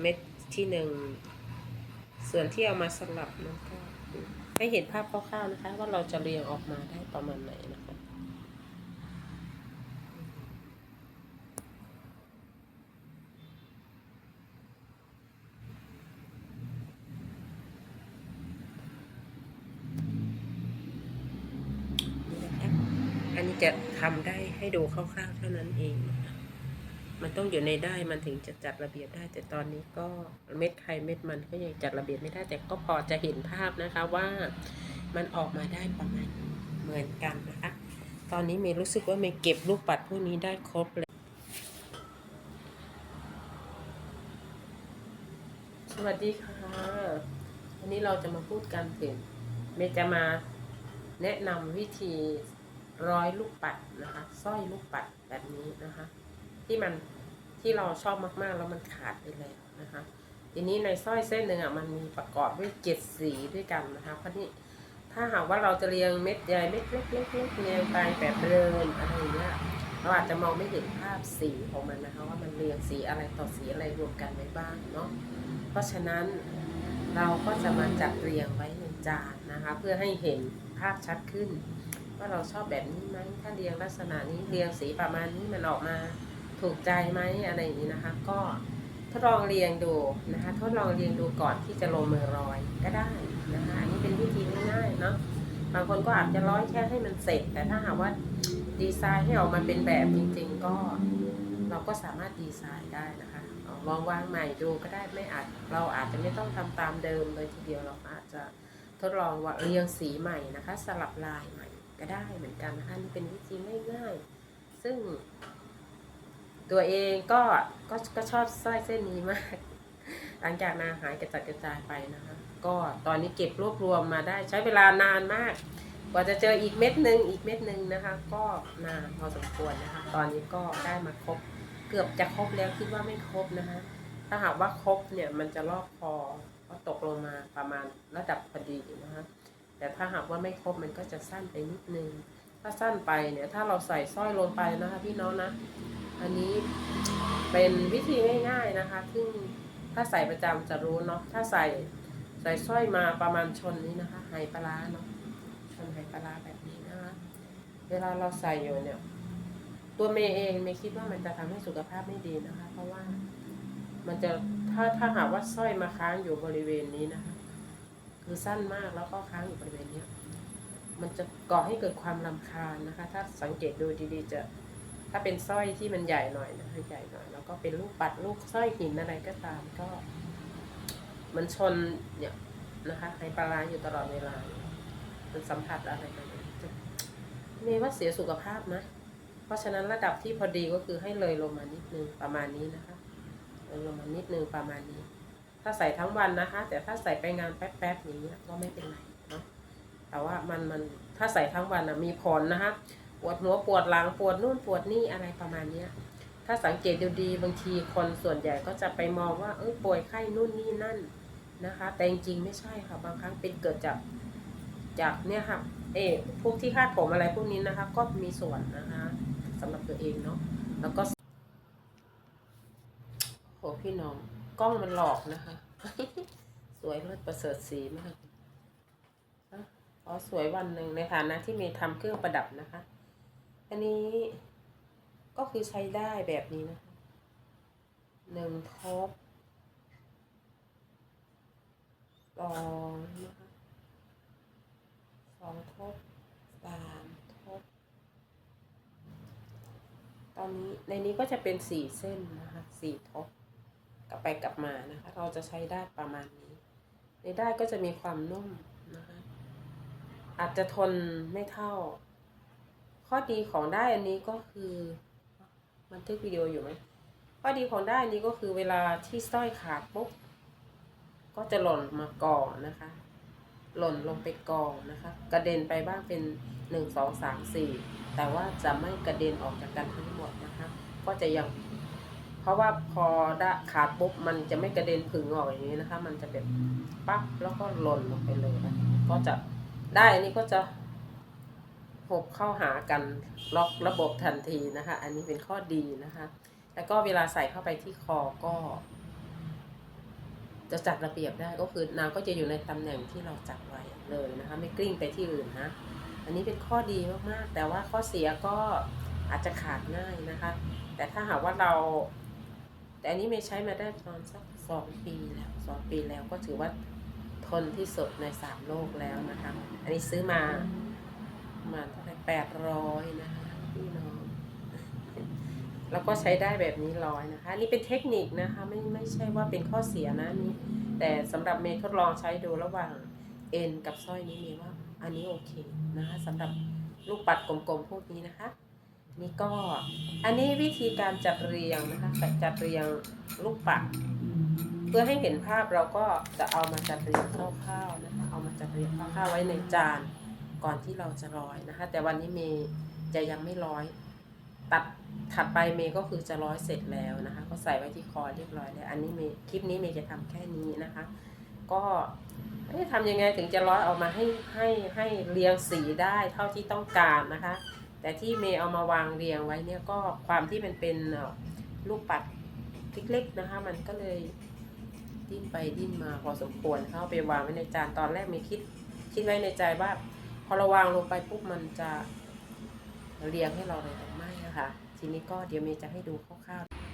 เม็ดที่หนึ่ง ส่วนที่เอามาสลับมันก็ให้เห็นภาพคร่าวๆนะคะ ว่าเราจะเรียงออกมาได้ประมาณไหนนะคะอันนี้จะทำได้ให้ดูคร่าวๆเท่านั้นเองนะคะ มันต้องอยู่ในได้มันถึงจะจัดระเบียบได้ แต่ตอนนี้ก็เม็ดใครเม็ดมันก็ยังจัดระเบียบไม่ได้ แต่ก็พอจะเห็นภาพนะคะว่ามันออกมาได้ประมาณเหมือนกันนะคะ ตอนนี้เมย์รู้สึกว่าเมย์เก็บลูกปัดพวกนี้ได้ครบเลย สวัสดีค่ะ วันนี้เราจะมาพูดกันถึงเมย์จะมาแนะนำวิธีร้อยลูกปัดนะคะสร้อยลูกปัดแบบนี้นะคะ ที่มันที่เราชอบมากๆแล้วมันขาดไปแล้วนะคะ ทีนี้ในสร้อยเส้นหนึ่งอะมันมีประกอบด้วยเจ็ดสีด้วยกันนะคะ เพราะนี่ถ้าหากว่าเราจะเรียงเม็ดใหญ่เม็ดเล็กๆเล็กเรียงไปแบบเดินอะไรเงี้ยเราอาจจะมองไม่เห็นภาพสีของมันนะคะ ว่ามันเรียงสีอะไรต่อสีอะไรรวมกันไว้บ้างเนาะเพราะฉะนั้นเราก็จะมาจัดเรียงไว้ในจานนะคะ เพื่อให้เห็นภาพชัดขึ้น ว่าเราชอบแบบนี้ไหมถ้าเรียงลักษณะนี้เรียงสีประมาณนี้มันออกมา ถูกใจไหมอะไรอย่างนี้นะคะ ก็ทดลองเรียงดูนะคะทดลองเรียงดูก่อนที่จะลงมือร้อยก็ได้นะคะอันนี้เป็นวิธีง่ายๆเนาะบางคนก็อาจจะร้อยแค่ให้มันเสร็จ แต่ถ้าหากว่าดีไซน์ให้ออกมาเป็นแบบจริง ๆ ก็เราก็สามารถดีไซน์ได้นะคะลองวางใหม่ดูก็ได้ไม่อาจเราอาจจะไม่ต้องทำตามเดิมเลยทีเดียวเราอาจจะทดลองว่าเรียงสีใหม่นะคะ สลับลายใหม่ก็ได้เหมือนกันนะคะนี่เป็นวิธีง่ายๆซึ่ง ตัวเองก็ก็ก็ชอบสร้อยเส้นนี้มาก หลังจากนาหายกระจัดกระจายไปนะคะ ก็ตอนนี้เก็บรวบรวมมาได้ใช้เวลานานมาก กว่าจะเจออีกเม็ดหนึ่งอีกเม็ดหนึ่งนะคะ ก็นานพอสมควรนะคะ ตอนนี้ก็ได้มาครบ เกือบจะครบแล้วคิดว่าไม่ครบนะคะ ถ้าหากว่าครบเนี่ยมันจะรอบคอก็ตกลงมาประมาณระดับพอดีนะคะแต่ถ้าหากว่าไม่ครบมันก็จะสั้นไปนิดนึง ถ้าสั้นไปเนี่ยถ้าเราใส่สร้อยลงไปนะคะ พี่น้องนะ อันนี้เป็นวิธีง่ายๆนะคะ ซึ่งถ้าใส่ประจำจะรู้เนาะ ถ้าใส่ใส่สร้อยมาประมาณชนนี้นะคะไหปลาเนาะ ชนไหปลาแบบนี้นะคะ เวลาเราใส่อยู่เนี่ย ตัวเมย์เองเมย์คิดว่ามันจะทำให้สุขภาพไม่ดีนะคะ เพราะว่ามันจะถ้าถ้าหากว่าสร้อยมาค้างอยู่บริเวณนี้นะคะ คือสั้นมากแล้วก็ค้างอยู่บริเวณเนี้ยมันจะก่อให้เกิดความลำคาญนะคะ ถ้าสังเกตดูดีๆจะ ถ้าเป็นสร้อยที่มันใหญ่หน่อยนะใหญ่หน่อยแล้วก็เป็นลูกปัดลูกสร้อยหินอะไรก็ตามก็ มันชนเนี่ยนะคะให้ปลาร้าอยู่ตลอดเวลา มันสัมผัสอะไรกันเมย์ว่าเสียสุขภาพนะ เพราะฉะนั้นระดับที่พอดีก็คือให้เลยลงมานิดนึงประมาณนี้นะคะเลยลงมานิดนึงประมาณนี้ ถ้าใส่ทั้งวันนะคะ แต่ถ้าใส่ไปงานแป๊บๆอย่างเงี้ยก็ไม่เป็นไรเนาะแต่ว่ามันมันถ้าใส่ทั้งวันนะมีผลนะคะ ปวดหัวปวดหลังปวดนู่นปวดนี่อะไรประมาณเนี้ย ถ้าสังเกตดูดีบางทีคนส่วนใหญ่ก็จะไปมองว่าเอ้ยป่วยไข้นู่นนี่นั่นนะคะ แต่จริงๆไม่ใช่ค่ะบางครั้งเป็นเกิดจากจากเนี่ยค่ะเออพวกที่คาดผมอะไรพวกนี้นะคะ ก็มีส่วนนะคะสำหรับตัวเองเนาะแล้วก็โหพี่น้องกล้องมันหลอกนะคะ สวยเลิศประเสริฐสีมากอ๋อสวยวันหนึ่งในฐานะที่มีทำเครื่องประดับนะคะ อันนี้ก็คือใช้ได้แบบนี้นะคะหนึ่งทบสองนะคะสองทบสามทบ ตอนนี้ในนี้ก็จะเป็นสี่เส้นนะคะสี่ทบกลับไปกลับมานะคะ เราจะใช้ได้ประมาณนี้ ในได้ก็จะมีความนุ่มนะคะอาจจะทนไม่เท่า ข้อดีของได้อันนี้ก็คือบันทึกวิดีโออยู่ไหมข้อดีของได้อันนี้ก็คือเวลาที่สร้อยขาดปุ๊บก็จะหล่นมากองนะคะ หล่นลงไปกองนะคะ กระเด็นไปบ้างเป็นหนึ่งสองสามสี่แต่ว่าจะไม่กระเด็นออกจากกันทั้งหมดนะคะ ก็จะยัง เพราะว่าพอได้ขาดปุ๊บมันจะไม่กระเด็นผึ่งออกอย่างนี้นะคะ มันจะแบบปั๊บแล้วก็หล่นลงไปเลยนะก็จะได้อันนี้ก็จะ หกเข้าหากันล็อกระบบทันทีนะคะ อันนี้เป็นข้อดีนะคะ แล้วก็เวลาใส่เข้าไปที่คอก็ จะจัดระเบียบได้ก็คือนางก็จะอยู่ในตำแหน่งที่เราจัดไว้เลยนะคะ ไม่กลิ้งไปที่อื่นนะ อันนี้เป็นข้อดีมากๆ แต่ว่าข้อเสียก็อาจจะขาดง่ายนะคะ แต่ถ้าหากว่าเรา แต่อันนี้เมย์ใช้มาได้ประมาณสักสองปีแล้วสองปีแล้วก็ถือว่าทนที่สุดในสามโลกแล้วนะคะ อันนี้ซื้อมา ประมาณเท่าไหร่แปดร้อยนะคะพี่น้องแล้วก็ใช้ได้แบบนี้ร้อยนะคะนี่เป็นเทคนิคนะคะไม่ไม่ใช่ว่าเป็นข้อเสียนะนี่แต่สำหรับเมย์ทดลองใช้ดูระหว่างเอ็นกับสร้อยนี้เมย์ว่า อันนี้โอเคนะคะสำหรับลูกปัดกลมๆพวกนี้นะคะ นี่ก็อันนี้วิธีการจัดเรียงนะคะจัดเรียงลูกปัดเพื่อให้เห็นภาพเราก็จะเอามาจัดเรียงคร่าวๆนะคะเอามาจัดเรียงคร่าวๆไว้ในจาน ก่อนที่เราจะร้อยนะคะ แต่วันนี้เมย์จะยังไม่ร้อย ตัดถัดไปเมย์ก็คือจะร้อยเสร็จแล้วนะคะ ก็ใส่ไว้ที่คอเรียบร้อยแล้วอันนี้เมย์คลิปนี้เมย์จะทำแค่นี้นะคะ ก็เอ๊ะทำยังไงถึงจะร้อยออกมาให้ให้ให้เรียงสีได้เท่าที่ต้องการนะคะ แต่ที่เมย์เอามาวางเรียงไว้เนี่ยก็ความที่มันเป็นลูกปัดเล็กๆนะคะ มันก็เลยดิ้นไปดิ้นมาพอสมควรเข้าไปวางไว้ในจานตอนแรกเมย์คิดคิดไว้ในใจว่า พอเราวางลงไปปุ๊บมันจะเรียงให้เราเลยแต่ไม่นะคะ ทีนี้ก็เดี๋ยวเมย์จะให้ดูคร่าวๆ